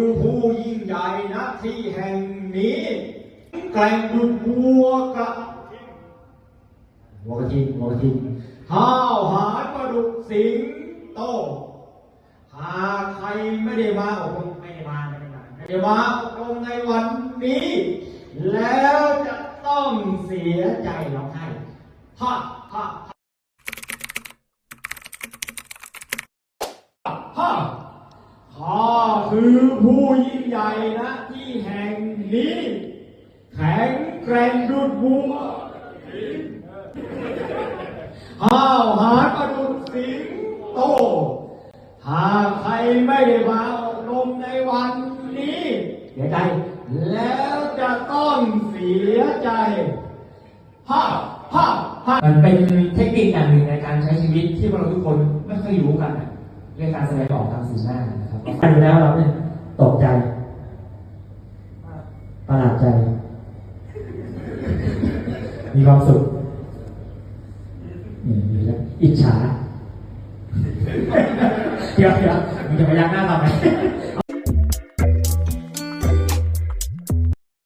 คือผู้ยิ่งใหญ่นะที่แห่งนี้แกร่งดุจวัวกระวัวกระทิงวัวกระทิงห้าวหาญประดุกสิงโต หากใครไม่ได้มาอบรมไม่ได้มาไม่ได้มาไม่ได้มาอบรมในวันนี้ แล้วจะต้องเสียใจร้องไห้ฮ่าฮ่าฮ่าฮ่าข้า คือผู้ยิ่งใหญ่นะที่แห่งนี้ แข็งแกร่งดุจบัวห้าวหาญประดุจสิงโต หากใครไม่ได้มาอบรมในวันนี้เสียใจ แล้วจะต้องเสียใจฮ่าฮ่าฮ่ามันเป็นเทคนิคอย่างหนึ่งในการใช้ชีวิตที่พวกเราทุกคนไม่เคยรู้กันเรื่องการแสดงออกทางสีหน้า ดูแล้วเราเนี่ยตกใจประหลาดใจ มีความสุขนี่มีแล้วอิจฉาเดี๋ยวเดี๋ยวมึงจะพยักหน้าทำไม